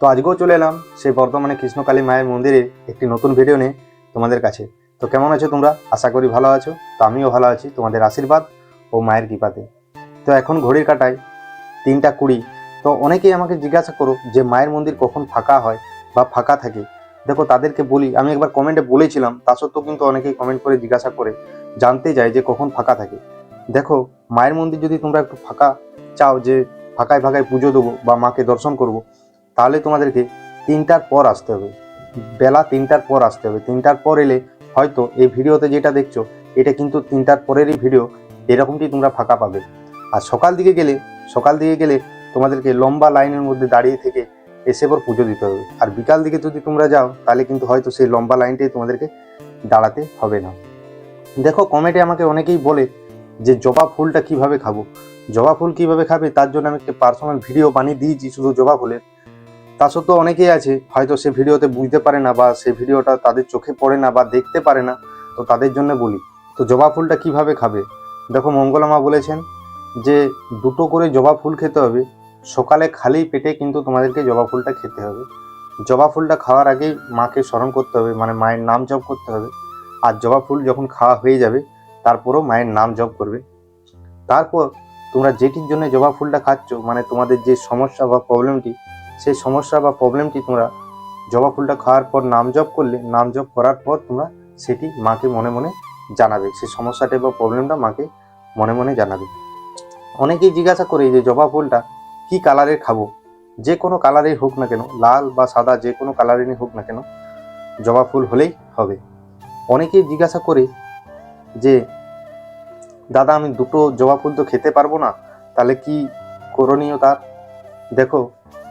তো আজকেও চলে এলাম সেই বর্তমানে কৃষ্ণকালী মায়ের মন্দিরে একটি নতুন ভিডিও নিয়ে তোমাদের কাছে। তো কেমন আছো তোমরা? আশা করি ভালো আছো। তো আমিও ভালো আছি। তোমাদের আশীর্বাদ ও মায়ের কৃপাতে। তো এখন ঘড়ির কাটায় তিনটা কুড়ি। তো অনেকেই আমাকে জিজ্ঞাসা করো যে মায়ের মন্দির কখন ফাঁকা হয় বা ফাঁকা থাকে? দেখো, তাদেরকে বলি, আমি একবার কমেন্টে বলেছিলাম, তা সত্ত্বেও কিন্তু অনেকেই কমেন্ট করে জিজ্ঞাসা করে জানতে যায় যে কখন ফাঁকা থাকে। দেখো, মায়ের মন্দির যদি তোমরা একটু ফাঁকা চাও, যে ফাঁকায় ফাঁকায় পুজো দেবো বা মাকে দর্শন করব তাহলে তোমাদেরকে তিনটার পর আসতে হবে। বেলা তিনটার পর আসতে হবে। তিনটার পর এলে হয়তো এই ভিডিওতে যেটা দেখছ, এটা কিন্তু তিনটার পরেরই ভিডিও, এরকমটি তোমরা ফাঁকা পাবে। আর সকাল দিকে গেলে, সকাল দিকে গেলে তোমাদেরকে লম্বা লাইনের মধ্যে দাঁড়িয়ে থেকে এসে পর পুজো দিতে হবে। আর বিকাল দিকে যদি তোমরা যাও, তাহলে কিন্তু হয়তো সেই লম্বা লাইনটাই তোমাদেরকে দাঁড়াতে হবে না। দেখো, কমেন্টে আমাকে অনেকেই বলে যে, জবা ফুলটা কীভাবে খাব? জবা ফুল কীভাবে খাবে? তার জন্য আমি একটা পার্সোনাল ভিডিও বানিয়ে দিয়েছি, শুধু জবা ফুলের। তা সত্ত্বেও অনেকেই আছে, হয়তো সে ভিডিওতে বুঝতে পারে না বা সে ভিডিওটা তাদের চোখে পড়ে না বা দেখতে পারে না, তো তাদের জন্য বলি। তো জবা ফুলটা কীভাবে খাবে? দেখো, মঙ্গলামা বলেছেন যে দুটো করে জবা ফুল খেতে হবে, সকালে খালি পেটে কিন্তু তোমাদেরকে জবা ফুলটা খেতে হবে। জবা ফুলটা খাওয়ার আগেই মাকে স্মরণ করতে হবে মানে মায়ের নাম জপ করতে হবে। আর জবা ফুল যখন খাওয়া হয়ে যাবে, তারপরও মায়ের নাম জপ করবে। তারপর তোমরা যেটির জন্য জবা ফুলটা খাচ্ছ মানে তোমাদের যে সমস্যা বা প্রবলেমটি সেই সমস্যা বা প্রবলেমটি তোমরা জবা ফুলটা খাওয়ার পর নাম জপ করলে, নাম জপ করার পর তোমরা সেটি মাকে মনে মনে জানাবে। সেই সমস্যাটা বা প্রবলেমটা মাকে মনে মনে জানাবে। অনেকেই জিজ্ঞাসা করে যে জবা ফুলটা কি কালারের খাব? যে কোনো কালারের হোক না কেন, লাল বা সাদা যে কোনো কালারেরই হোক না কেন, জবা ফুল হলেই হবে। অনেকেই জিজ্ঞাসা করে যে, দাদা, আমি দুটো জবা ফুল তো খেতে পারব না, তাহলে কি করণীয় তার? দেখো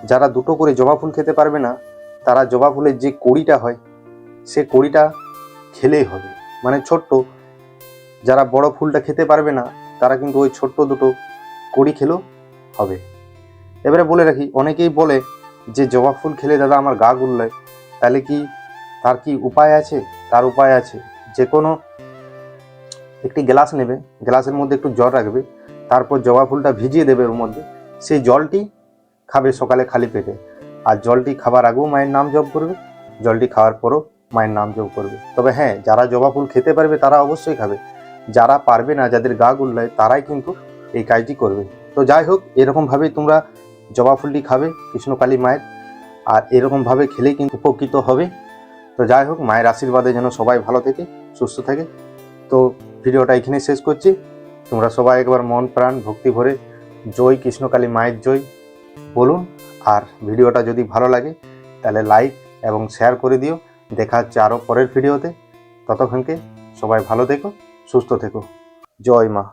যারা দুটো করে জবা ফুল খেতে পারবে না, তারা জবা ফুলের যে কড়িটা হয়, সে কড়িটা খেলেই হবে। মানে ছোট্ট, যারা বড় ফুলটা খেতে পারবে না, তারা কিন্তু ওই ছোট্ট দুটো কড়ি খেলেও হবে। এবারে বলে রাখি, অনেকেই বলে যে জবা ফুল খেলে দাদা আমার গা গুল্লায়। তাহলে কি তার কি উপায় আছে? তার উপায় আছে, যে কোনো একটি গ্লাস নেবে, গ্লাসের মধ্যে একটু জল রাখবে, তারপর জবা ফুলটা ভিজিয়ে দেবে ওর মধ্যে। সেই জলটি খাবে সকালে খালি পেটে। আর জলটি খাবার আগেও মায়ের নাম জপ করবে, জলটি খাওয়ার পরও মায়ের নাম জপ করবে। তবে হ্যাঁ যারা জবা ফুল খেতে পারবে তারা অবশ্যই খাবে। যারা পারবে না, যাদের গা গুল্লায়, তারাই কিন্তু এই কাজটি করবে। তো যাই হোক, এরকমভাবেই তোমরা জবা ফুলটি খাবে কৃষ্ণকালী মায়ের, আর এরকমভাবে খেলেই কিন্তু উপকৃত হবে। তো যাই হোক, মায়ের আশীর্বাদে যেন সবাই ভালো থেকে, সুস্থ থাকে। তো ভিডিওটা এখানে শেষ করছি। তোমরা সবাই একবার মন, প্রাণ, ভক্তি ভরে জয় কৃষ্ণকালী মায়ের জয়। বলুন। আর ভিডিওটা যদি ভালো লাগে, তাহলে লাইক এবং শেয়ার করে দিও। দেখা হচ্ছে আরও পরের ভিডিওতে। ততক্ষণকে সবাই ভালো থেকো, সুস্থ থেকো। জয় মা।